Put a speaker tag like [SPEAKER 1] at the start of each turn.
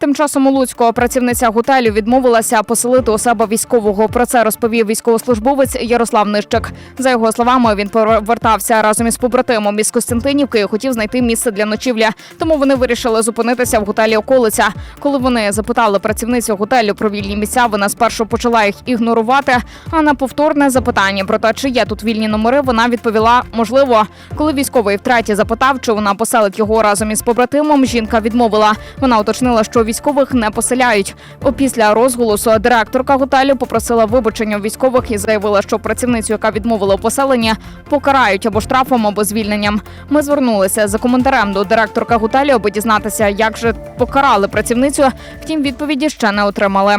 [SPEAKER 1] Тим часом у Луцького працівниця готелю відмовилася поселити у себе військового. Про це розповів військовослужбовець Ярослав Нищик. За його словами, він повертався разом із побратимом із Костянтинівки і хотів знайти місце для ночівлі. Тому вони вирішили зупинитися в готелі околиця. Коли вони запитали працівницю готелю про вільні місця, вона спершу почала їх ігнорувати. А на повторне запитання про те, чи є тут вільні номери, вона відповіла можливо. Коли військовий втретє запитав, чи вона поселить його разом із побратимом, жінка відмовила. Вона уточнила, що військових не поселяють. Опісля розголосу директорка готелю попросила вибачення військових і заявила, що працівницю, яка відмовила у поселенні, покарають або штрафом, або звільненням. Ми звернулися за коментарем до директорка готелю, аби дізнатися, як же покарали працівницю. Втім, відповіді ще не отримали.